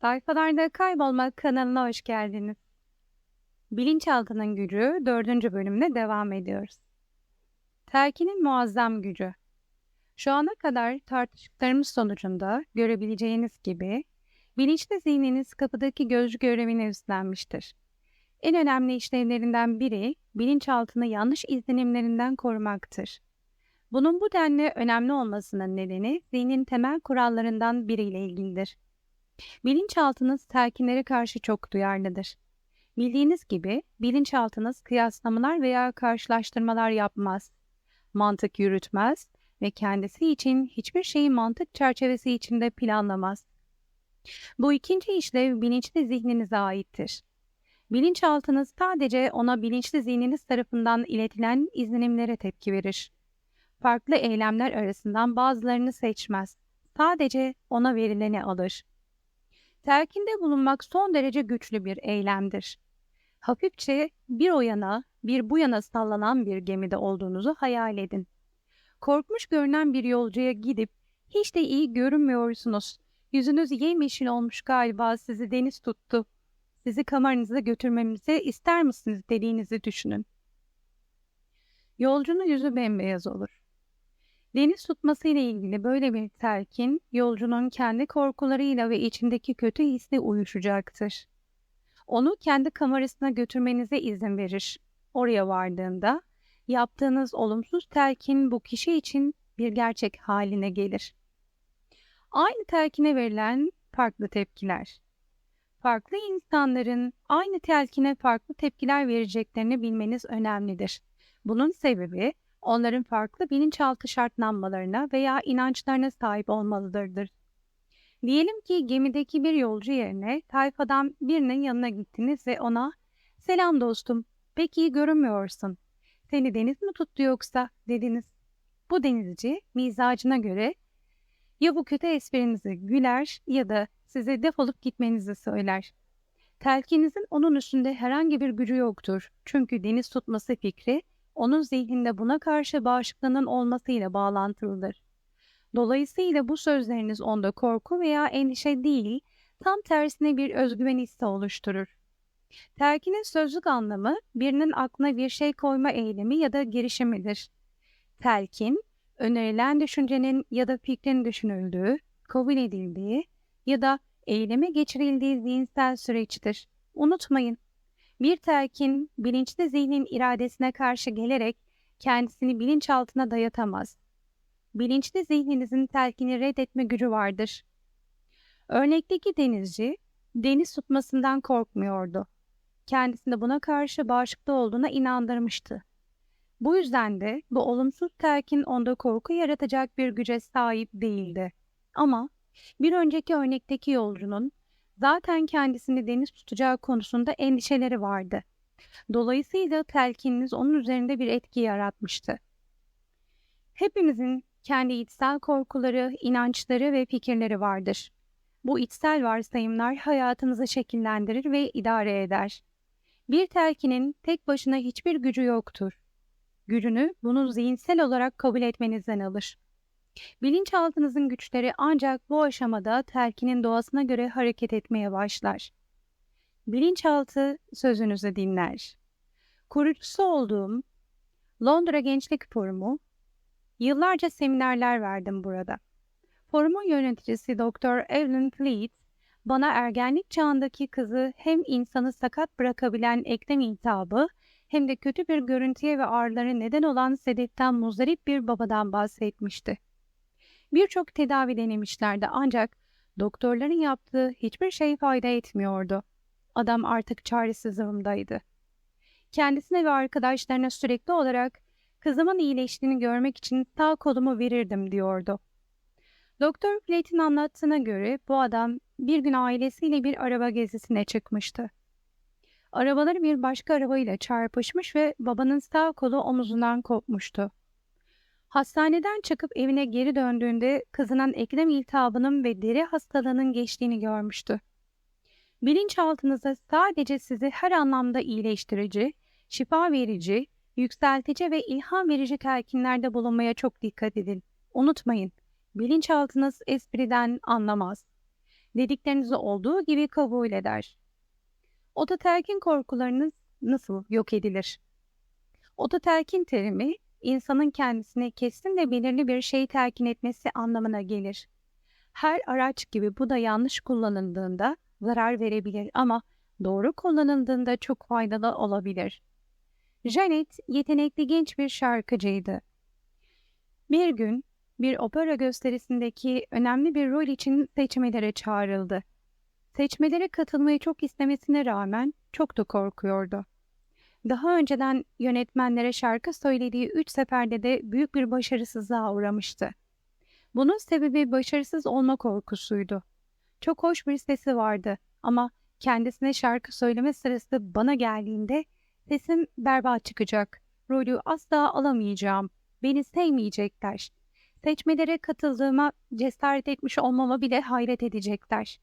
Sayfalarda Kaybolmak kanalına hoş geldiniz. Bilinçaltının gücü dördüncü bölümüne devam ediyoruz. Terkinin muazzam gücü. Şu ana kadar tartıştıklarımız sonucunda görebileceğiniz gibi bilinçli zihniniz kapıdaki gözcü görevini üstlenmiştir. En önemli işlevlerinden biri bilinçaltını yanlış izlenimlerinden korumaktır. Bunun bu denli önemli olmasının nedeni zihnin temel kurallarından biriyle ilgilidir. Bilinçaltınız telkinlere karşı çok duyarlıdır. Bildiğiniz gibi bilinçaltınız kıyaslamalar veya karşılaştırmalar yapmaz, mantık yürütmez ve kendisi için hiçbir şeyi mantık çerçevesi içinde planlamaz. Bu ikinci işlev bilinçli zihninize aittir. Bilinçaltınız sadece ona bilinçli zihniniz tarafından iletilen izlenimlere tepki verir. Farklı eylemler arasından bazılarını seçmez. Sadece ona verileni alır. Telkinde bulunmak son derece güçlü bir eylemdir. Hafifçe bir o yana bir bu yana sallanan bir gemide olduğunuzu hayal edin. Korkmuş görünen bir yolcuya gidip hiç de iyi görünmüyorsunuz. Yüzünüz yemyeşil olmuş galiba sizi deniz tuttu. Sizi kameranıza götürmemizi ister misiniz dediğinizi düşünün. Yolcunun yüzü bembeyaz olur. Deniz tutması ile ilgili böyle bir telkin yolcunun kendi korkularıyla ve içindeki kötü hisle uyuşacaktır. Onu kendi kamerasına götürmenize izin verir. Oraya vardığında yaptığınız olumsuz telkin bu kişi için bir gerçek haline gelir. Aynı telkine verilen farklı tepkiler. Farklı insanların aynı telkine farklı tepkiler vereceklerini bilmeniz önemlidir. Bunun sebebi onların farklı bilinçaltı şartlanmalarına veya inançlarına sahip olmalıdırdır. Diyelim ki gemideki bir yolcu yerine tayfadan birinin yanına gittiniz ve ona ''Selam dostum, pek iyi görünmüyorsun. Seni deniz mi tuttu yoksa?'' dediniz. Bu denizci mizacına göre ya bu kötü esprinizi güler ya da size defolup gitmenizi söyler. Telkinizin onun üstünde herhangi bir gücü yoktur. Çünkü deniz tutması fikri onun zihninde buna karşı bağışıklığının olmasıyla bağlantılıdır. Dolayısıyla bu sözleriniz onda korku veya endişe değil, tam tersine bir özgüven hissi oluşturur. Telkinin sözlük anlamı birinin aklına bir şey koyma eylemi ya da girişimidir. Telkin, önerilen düşüncenin ya da fikrin düşünüldüğü, kabul edildiği ya da eyleme geçirildiği zihinsel süreçtir. Unutmayın, bir telkin bilinçli zihnin iradesine karşı gelerek kendisini bilinçaltına dayatamaz. Bilinçli zihninizin telkini reddetme gücü vardır. Örnekteki denizci deniz tutmasından korkmuyordu. Kendisinde buna karşı bağışıklı olduğuna inandırmıştı. Bu yüzden de bu olumsuz telkin onda korku yaratacak bir güce sahip değildi. Ama bir önceki örnekteki yolcunun zaten kendisini deniz tutacağı konusunda endişeleri vardı. Dolayısıyla telkininiz onun üzerinde bir etki yaratmıştı. Hepimizin kendi içsel korkuları, inançları ve fikirleri vardır. Bu içsel varsayımlar hayatımızı şekillendirir ve idare eder. Bir telkinin tek başına hiçbir gücü yoktur. Gücünü bunu zihinsel olarak kabul etmenizden alır. Bilinçaltınızın güçleri ancak bu aşamada telkinin doğasına göre hareket etmeye başlar. Bilinçaltı sözünüzü dinler. Kurucusu olduğum Londra Gençlik Forumu, yıllarca seminerler verdim burada. Forumun yöneticisi Dr. Evelyn Fleet, bana ergenlik çağındaki kızı hem insanı sakat bırakabilen eklem iltihabı hem de kötü bir görüntüye ve ağrılara neden olan sedetten muzdarip bir babadan bahsetmişti. Birçok tedavi denemişlerdi ancak doktorların yaptığı hiçbir şey fayda etmiyordu. Adam artık çaresiz durumdaydı. Kendisine ve arkadaşlarına sürekli olarak kızımın iyileştiğini görmek için sağ kolumu verirdim diyordu. Doktor Flate'in anlattığına göre bu adam bir gün ailesiyle bir araba gezisine çıkmıştı. Arabaları bir başka arabayla çarpışmış ve babanın sağ kolu omuzundan kopmuştu. Hastaneden çıkıp evine geri döndüğünde kızının eklem iltihabının ve deri hastalığının geçtiğini görmüştü. Bilinçaltınızda sadece sizi her anlamda iyileştirici, şifa verici, yükseltici ve ilham verici telkinlerde bulunmaya çok dikkat edin. Unutmayın, bilinçaltınız espriden anlamaz. Dediklerinizi olduğu gibi kabul eder. Ototelkin korkularınız nasıl yok edilir? Ototelkin terimi, insanın kendisine kesin ve belirli bir şey telkin etmesi anlamına gelir. Her araç gibi bu da yanlış kullanıldığında zarar verebilir ama doğru kullanıldığında çok faydalı olabilir. Janet yetenekli genç bir şarkıcıydı. Bir gün bir opera gösterisindeki önemli bir rol için seçmelere çağrıldı. Seçmelere katılmayı çok istemesine rağmen çok da korkuyordu. Daha önceden yönetmenlere şarkı söylediği üç seferde de büyük bir başarısızlığa uğramıştı. Bunun sebebi başarısız olma korkusuydu. Çok hoş bir sesi vardı ama kendisine şarkı söyleme sırası bana geldiğinde sesim berbat çıkacak, rolü asla alamayacağım, beni sevmeyecekler. Seçmelere katıldığıma cesaret etmiş olmama bile hayret edecekler.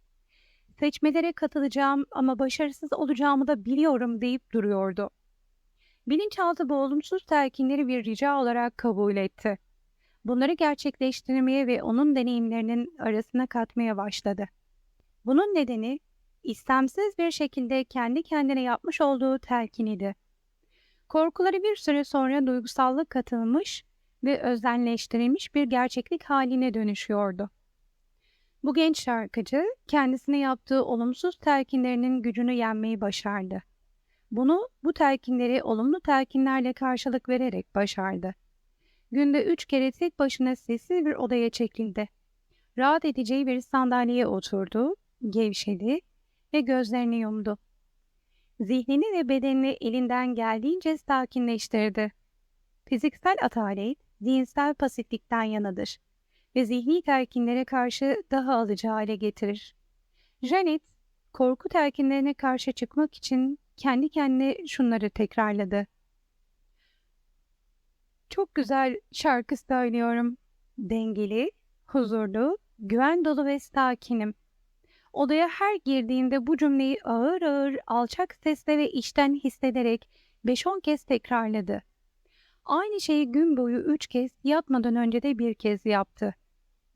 Seçmelere katılacağım ama başarısız olacağımı da biliyorum deyip duruyordu. Bilinçaltı bu olumsuz telkinleri bir rica olarak kabul etti. Bunları gerçekleştirmeye ve onun deneyimlerinin arasına katmaya başladı. Bunun nedeni istemsiz bir şekilde kendi kendine yapmış olduğu telkin idi. Korkuları bir süre sonra duygusallık katılmış ve özenleştirilmiş bir gerçeklik haline dönüşüyordu. Bu genç şarkıcı kendisine yaptığı olumsuz telkinlerinin gücünü yenmeyi başardı. Bunu bu telkinleri olumlu telkinlerle karşılık vererek başardı. Günde üç kere tek başına sessiz bir odaya çekildi. Rahat edeceği bir sandalyeye oturdu, gevşedi ve gözlerini yumdu. Zihnini ve bedenini elinden geldiğince sakinleştirdi. Fiziksel atalet, zihinsel pasiflikten yanadır ve zihni telkinlere karşı daha alıcı hale getirir. Janet, korku telkinlerine karşı çıkmak için kendi kendine şunları tekrarladı. Çok güzel şarkı söylüyorum. Dengeli, huzurlu, güven dolu ve sakinim. Odaya her girdiğinde bu cümleyi ağır ağır alçak sesle ve içten hissederek 5-10 kez tekrarladı. Aynı şeyi gün boyu üç kez yatmadan önce de bir kez yaptı.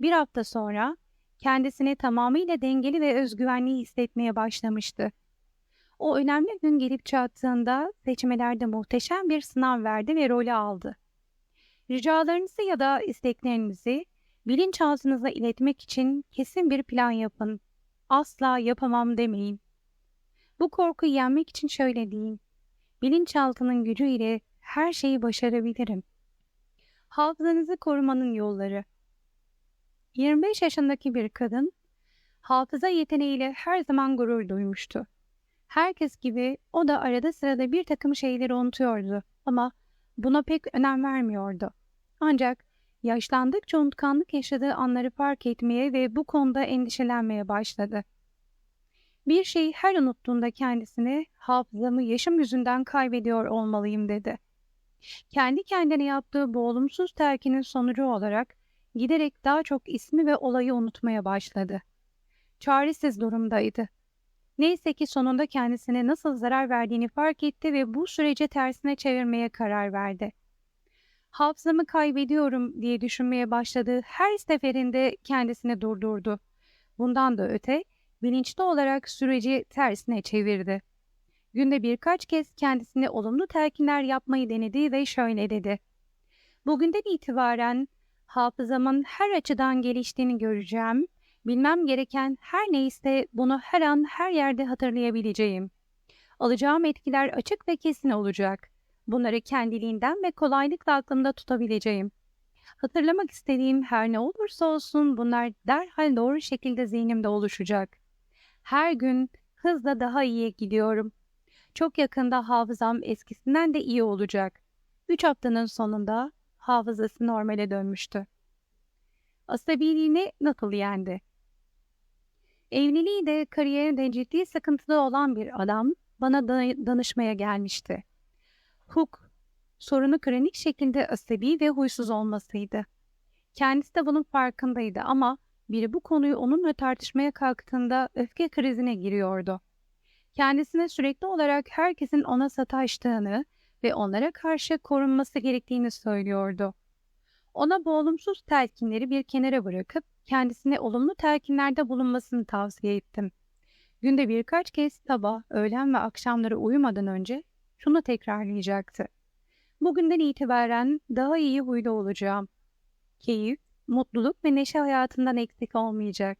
Bir hafta sonra kendisini tamamıyla dengeli ve özgüvenli hissetmeye başlamıştı. O önemli gün gelip çattığında seçmelerde muhteşem bir sınav verdi ve rolü aldı. Ricalarınızı ya da isteklerinizi bilinçaltınıza iletmek için kesin bir plan yapın. Asla yapamam demeyin. Bu korkuyu yenmek için şöyle deyin. Bilinçaltının gücüyle her şeyi başarabilirim. Hafızanızı korumanın yolları 25 yaşındaki bir kadın, hafıza yeteneğiyle her zaman gurur duymuştu. Herkes gibi o da arada sırada bir takım şeyleri unutuyordu ama buna pek önem vermiyordu. Ancak yaşlandıkça unutkanlık yaşadığı anları fark etmeye ve bu konuda endişelenmeye başladı. Bir şeyi her unuttuğunda kendisine hafızamı yaşım yüzünden kaybediyor olmalıyım dedi. Kendi kendine yaptığı bu olumsuz telkinin sonucu olarak giderek daha çok ismi ve olayı unutmaya başladı. Çaresiz durumdaydı. Neyse ki sonunda kendisine nasıl zarar verdiğini fark etti ve bu süreci tersine çevirmeye karar verdi. Hafızamı kaybediyorum diye düşünmeye başladığı her seferinde kendisini durdurdu. Bundan da öte bilinçli olarak süreci tersine çevirdi. Günde birkaç kez kendisine olumlu telkinler yapmayı denedi ve şöyle dedi. Bugünden itibaren hafızamın her açıdan geliştiğini göreceğim. Bilmem gereken her neyse bunu her an her yerde hatırlayabileceğim. Alacağım etkiler açık ve kesin olacak. Bunları kendiliğinden ve kolaylıkla aklımda tutabileceğim. Hatırlamak istediğim her ne olursa olsun bunlar derhal doğru şekilde zihnimde oluşacak. Her gün hızla daha iyiye gidiyorum. Çok yakında hafızam eskisinden de iyi olacak. Üç haftanın sonunda hafızası normale dönmüştü. Asabiliğini nasıl yendi? Evliliği de kariyerinde ciddi sıkıntıda olan bir adam bana danışmaya gelmişti. Hook, sorunu kronik şekilde asabi ve huysuz olmasıydı. Kendisi de bunun farkındaydı ama biri bu konuyu onunla tartışmaya kalktığında öfke krizine giriyordu. Kendisine sürekli olarak herkesin ona sataştığını ve onlara karşı korunması gerektiğini söylüyordu. Ona bu olumsuz telkinleri bir kenara bırakıp kendisine olumlu telkinlerde bulunmasını tavsiye ettim. Günde birkaç kez sabah, öğlen ve akşamları uyumadan önce şunu tekrarlayacaktı. Bugünden itibaren daha iyi huylu olacağım. Keyif, mutluluk ve neşe hayatından eksik olmayacak.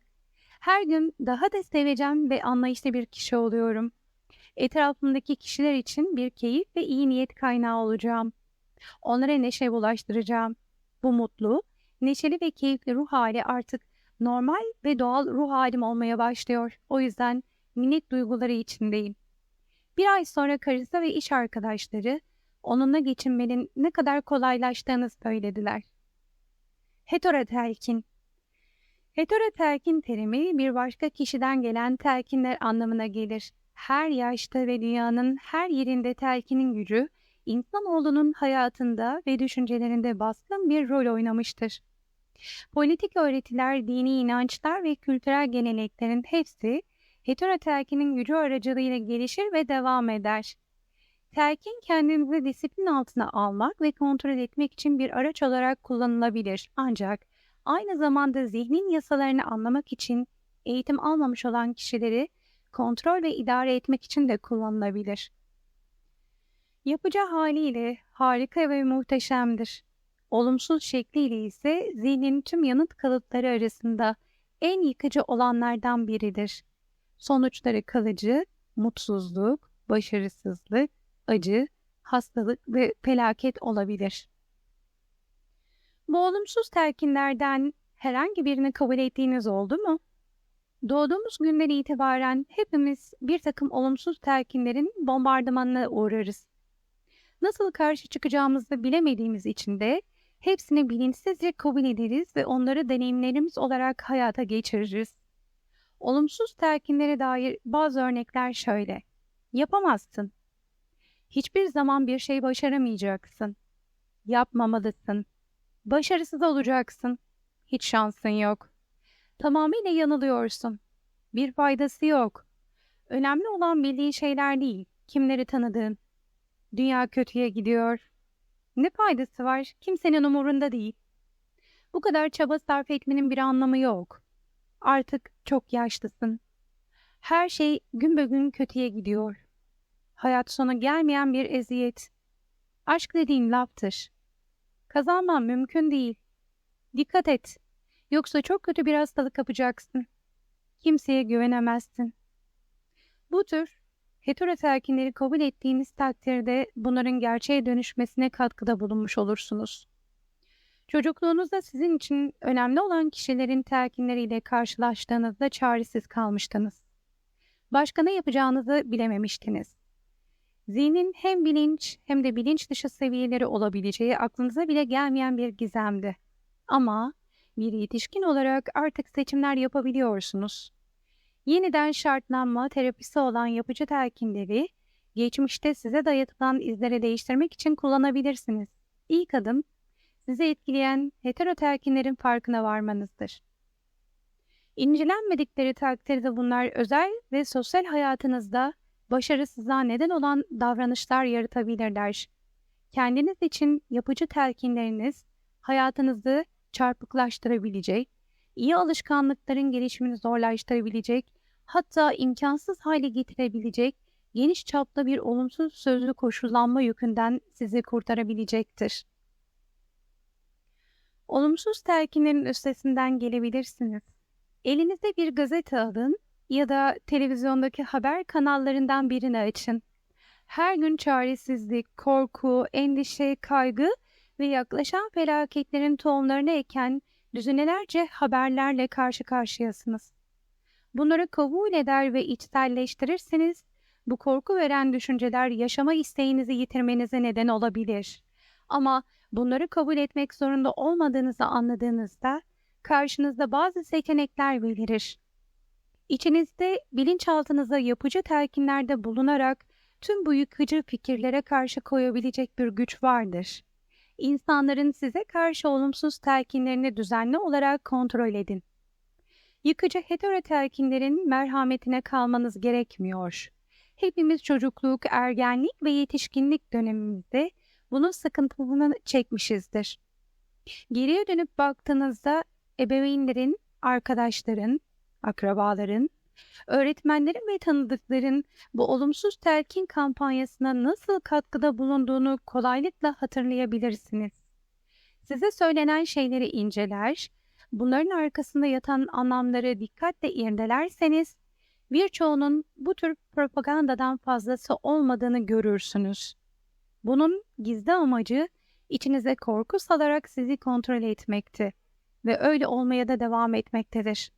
Her gün daha da seveceğim ve anlayışlı bir kişi oluyorum. Etrafımdaki kişiler için bir keyif ve iyi niyet kaynağı olacağım. Onlara neşe bulaştıracağım. Bu mutlu, neşeli ve keyifli ruh hali artık normal ve doğal ruh halim olmaya başlıyor. O yüzden minnet duyguları içindeyim. Bir ay sonra karısı ve iş arkadaşları onunla geçinmenin ne kadar kolaylaştığını söylediler. Heterotelkin Heterotelkin terimi bir başka kişiden gelen telkinler anlamına gelir. Her yaşta ve dünyanın her yerinde telkinin gücü, insanoğlunun hayatında ve düşüncelerinde baskın bir rol oynamıştır. Politik öğretiler, dini inançlar ve kültürel geleneklerin hepsi heterotelkinin gücü aracılığıyla gelişir ve devam eder. Telkin kendinizi disiplin altına almak ve kontrol etmek için bir araç olarak kullanılabilir. Ancak aynı zamanda zihnin yasalarını anlamak için eğitim almamış olan kişileri kontrol ve idare etmek için de kullanılabilir. Yapacağı haliyle harika ve muhteşemdir. Olumsuz şekliyle ise zihnin tüm yanıt kalıpları arasında en yıkıcı olanlardan biridir. Sonuçları kalıcı, mutsuzluk, başarısızlık, acı, hastalık ve felaket olabilir. Bu olumsuz telkinlerden herhangi birini kabul ettiğiniz oldu mu? Doğduğumuz günden itibaren hepimiz bir takım olumsuz telkinlerin bombardımanına uğrarız. Nasıl karşı çıkacağımızı bilemediğimiz için de hepsini bilinçsizce kabul ederiz ve onları deneyimlerimiz olarak hayata geçiririz. Olumsuz telkinlere dair bazı örnekler şöyle. Yapamazsın. Hiçbir zaman bir şey başaramayacaksın. Yapmamalısın. Başarısız olacaksın. Hiç şansın yok. Tamamıyla yanılıyorsun. Bir faydası yok. Önemli olan bildiğin şeyler değil, kimleri tanıdığın. Dünya kötüye gidiyor. Ne faydası var? Kimsenin umurunda değil. Bu kadar çaba sarf etmenin bir anlamı yok. Artık çok yaşlısın. Her şey gün be gün kötüye gidiyor. Hayat sonu gelmeyen bir eziyet. Aşk dediğin laftır. Kazanman mümkün değil. Dikkat et. Yoksa çok kötü bir hastalık kapacaksın. Kimseye güvenemezsin. Bu tür heterotelkinleri kabul ettiğiniz takdirde bunların gerçeğe dönüşmesine katkıda bulunmuş olursunuz. Çocukluğunuzda sizin için önemli olan kişilerin telkinleriyle karşılaştığınızda çaresiz kalmıştınız. Başka ne yapacağınızı bilememiştiniz. Zihnin hem bilinç hem de bilinç dışı seviyeleri olabileceği aklınıza bile gelmeyen bir gizemdi. Ama bir yetişkin olarak artık seçimler yapabiliyorsunuz. Yeniden şartlanma terapisi olan yapıcı telkinleri geçmişte size dayatılan izlere değiştirmek için kullanabilirsiniz. İlk adım sizi etkileyen heterotelkinlerin farkına varmanızdır. İncelenmedikleri takdirde bunlar özel ve sosyal hayatınızda başarısızlığa neden olan davranışlar yaratabilirler. Kendiniz için yapıcı telkinleriniz hayatınızı çarpıklaştırabilecek, iyi alışkanlıkların gelişimini zorlaştırabilecek, hatta imkansız hale getirebilecek geniş çapta bir olumsuz sözlü koşullanma yükünden sizi kurtarabilecektir. Olumsuz telkinlerin üstesinden gelebilirsiniz. Elinizde bir gazete alın ya da televizyondaki haber kanallarından birini açın. Her gün çaresizlik, korku, endişe, kaygı ve yaklaşan felaketlerin tohumlarını eken düzinelerce haberlerle karşı karşıyasınız. Bunları kabul eder ve içselleştirirseniz bu korku veren düşünceler yaşama isteğinizi yitirmenize neden olabilir. Ama bunları kabul etmek zorunda olmadığınızı anladığınızda karşınızda bazı seçenekler belirir. İçinizde bilinçaltınıza yapıcı telkinlerde bulunarak tüm bu yıkıcı fikirlere karşı koyabilecek bir güç vardır. İnsanların size karşı olumsuz telkinlerini düzenli olarak kontrol edin. Yıkıcı hetero telkinlerin merhametine kalmanız gerekmiyor. Hepimiz çocukluk, ergenlik ve yetişkinlik dönemimizde bunun sıkıntısını çekmişizdir. Geriye dönüp baktığınızda ebeveynlerin arkadaşların, akrabaların, öğretmenlerin ve tanıdıkların bu olumsuz telkin kampanyasına nasıl katkıda bulunduğunu kolaylıkla hatırlayabilirsiniz. Size söylenen şeyleri inceler, bunların arkasında yatan anlamları dikkatle irdelerseniz birçoğunun bu tür propagandadan fazlası olmadığını görürsünüz. Bunun gizli amacı içinize korku salarak sizi kontrol etmekti ve öyle olmaya da devam etmektedir.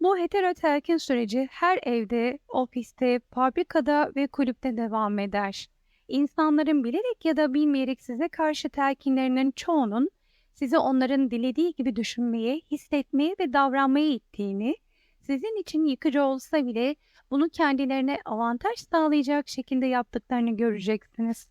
Bu heterotelkin süreci her evde, ofiste, fabrikada ve kulüpte devam eder. İnsanların bilerek ya da bilmeyerek size karşı telkinlerinin çoğunun sizi onların dilediği gibi düşünmeye, hissetmeye ve davranmaya ittiğini, sizin için yıkıcı olsa bile bunu kendilerine avantaj sağlayacak şekilde yaptıklarını göreceksiniz.